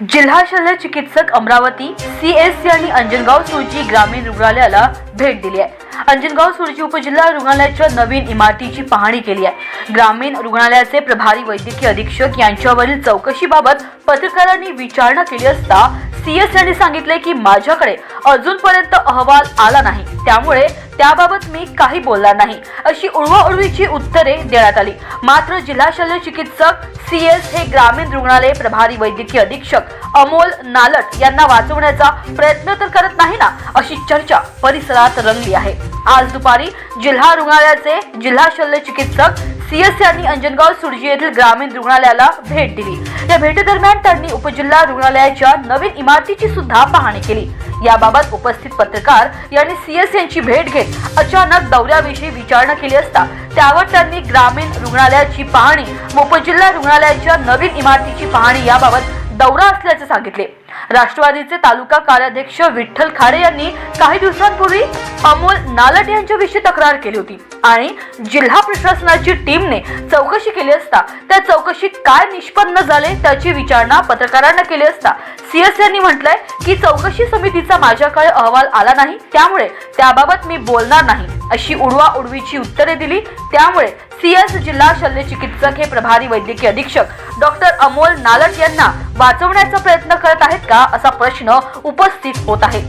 जिल्हा शल्य चिकित्सक अमरावती सी एस सी आणि अंजनगाव सुरजी ग्रामीण रुग्णालयाला भेट दिली आहे. अंजनगाव सुरजी उपजिल्हा रुग्णालयाच्या नवीन इमारतीची पाहणी केली आहे. ग्रामीण रुग्णालयाचे प्रभारी वैद्यकीय अधीक्षक यांच्यावरील चौकशीबाबत पत्रकारांनी विचारणा केली असता सी एस यांनी सांगितले की माझ्याकडे अजूनपर्यंत अहवाल आला नाही. त्यामुळे त्याबाबत मी काही बोलणार नाही अशी उडवाउडवीची उत्तरे देण्यात आली. मात्र जिल्हा शल्य चिकित्सक सीएस हे ग्रामीण रुग्णालय प्रभारी वैद्यकीय अधीक्षक अमोल नालट यांना वाचवण्याचा प्रयत्न तर करत नाही ना अशी चर्चा परिसरात रंगली आहे. आज दुपारी जिल्हा रुग्णालयाचे जिल्हा शल्य चिकित्सक सीएस यांनी अंजनगाव सुरजी येथील ग्रामीण रुग्णालयाला भेट दिली. या भेटीदरम्यान त्यांनी उपजिल्हा रुग्णालयाच्या नवीन इमारतीची सुद्धा पाहणी केली. याबाबत उपस्थित पत्रकार यांनी सीएस यांची भेट घेत अचानक दौऱ्याविषयी विचारणा केली असता त्यावर त्यांनी ग्रामीण रुग्णालयाची पाहणी उपजिल्हा रुग्णालयाच्या नवीन इमारतीची पाहणी याबाबत दौरा असल्याचे सांगितले. राष्ट्रवादीचे तालुका कार्याध्यक्ष विठ्ठल खाडे यांनी काही दिवसांपूर्वी अमोल नालट यांच्याविषयी तक्रार केली होती. आणि जिल्हा प्रशासनाची टीमने चौकशी केली असता त्या चौकशीत काय निष्पन्न झाले त्याची विचारणा पत्रकारांना केली असता सीएस यांनी म्हटलंय की चौकशी समितीचा माझ्याकडे अहवाल आला नाही त्यामुळे त्याबाबत मी बोलणार नाही अशी उडवा उडवीची उत्तरे दिली. त्यामुळे सीएस जिल्हा शल्य चिकित्सक हे प्रभारी वैद्यकीय अधीक्षक डॉक्टर अमोल नालट यांना वाचवण्याचा प्रयत्न करत आहेत. का असा प्रश्न उपस्थित होत आहे.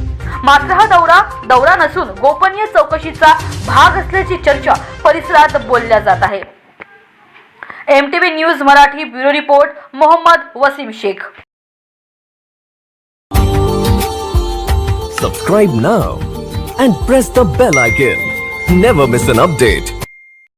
मात्र हा दौरा दौरा नसून गोपनीय चौकशीचा भाग असल्याची चर्चा परिसरात बोलल्या जात आहे. M T V news Marathi bureau report Mohammad Wasim Shaikh. Subscribe now and press the bell icon never miss an update